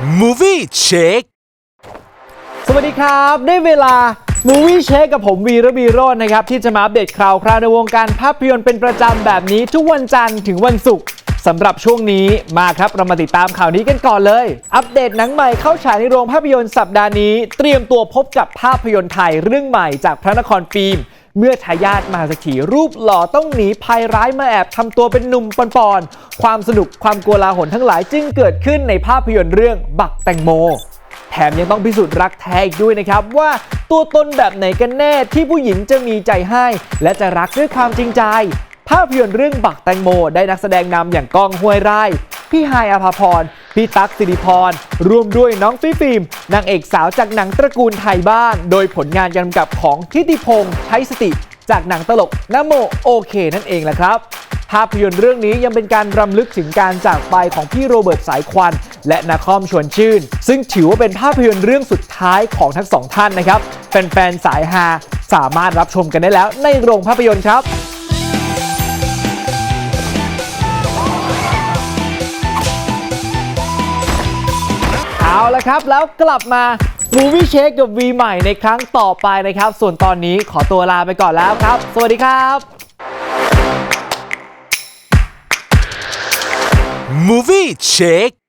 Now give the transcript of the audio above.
Movie Check สวัสดีครับ ได้เวลา Movie Check กับผมวีระบีโรจน์นะครับ ที่จะมาอัปเดตข่าวคราวในวงการภาพยนตร์เป็นประจำแบบนี้ทุกวันจันทร์ถึงวันศุกร์สำหรับช่วงนี้มาครับเรามาติดตามข่าวนี้กันก่อนเลย อัปเดตหนังใหม่เข้าฉายในโรงภาพยนตร์สัปดาห์นี้ เตรียมตัวพบกับภาพยนตร์ไทยเรื่องใหม่จากพระนครฟิล์ม เมื่อทายาทมหาเศรษฐีรูปหล่อต้องหนีภัยร้ายมาแอบทำตัวเป็นหนุ่มปอนๆ ความสนุกความกลัวลาหนทั้งหลายจึงเกิดขึ้นในภาพยนตร์เรื่องบักแตงโม แถมยังต้องพิสูจน์รักแท้อีกด้วยนะครับว่าตัวตนแบบไหนกันแน่ที่ผู้หญิงจะมีใจให้ และจะรักด้วยความจริงใจ ภาพยนตร์เรื่องบักแตงโม ได้นักแสดงนำอย่างก้องห้วยไร่พี่ฮายอภาพร พี่ตั๊กสิริพรรวมด้วยน้องฟิฟิล์มนางเอกสาวจากหนังตระกูลไทยบ้านโดยผลงานการกำกับของทิติพงษ์ใช้สติ จากหนังตลกนโมโอเคนั่นเองแหละครับ ภาพยนตร์เรื่องนี้ยังเป็นการรำลึกถึงการจากไปของพี่โรเบิร์ตสายควัน และนาคอมชวนชื่น ซึ่งถือว่าเป็นภาพยนตร์เรื่องสุดท้ายของทั้งสองท่านนะครับแฟนๆสายฮาสามารถรับชมกันได้แล้วในโรงภาพยนตร์ครับ ละครับ แล้วกลับมา Movie Check กับ V ใหม่ในครั้งต่อไปนะครับ ส่วนตอนนี้ขอตัวลาไปก่อนแล้วครับ สวัสดีครับ Movie Check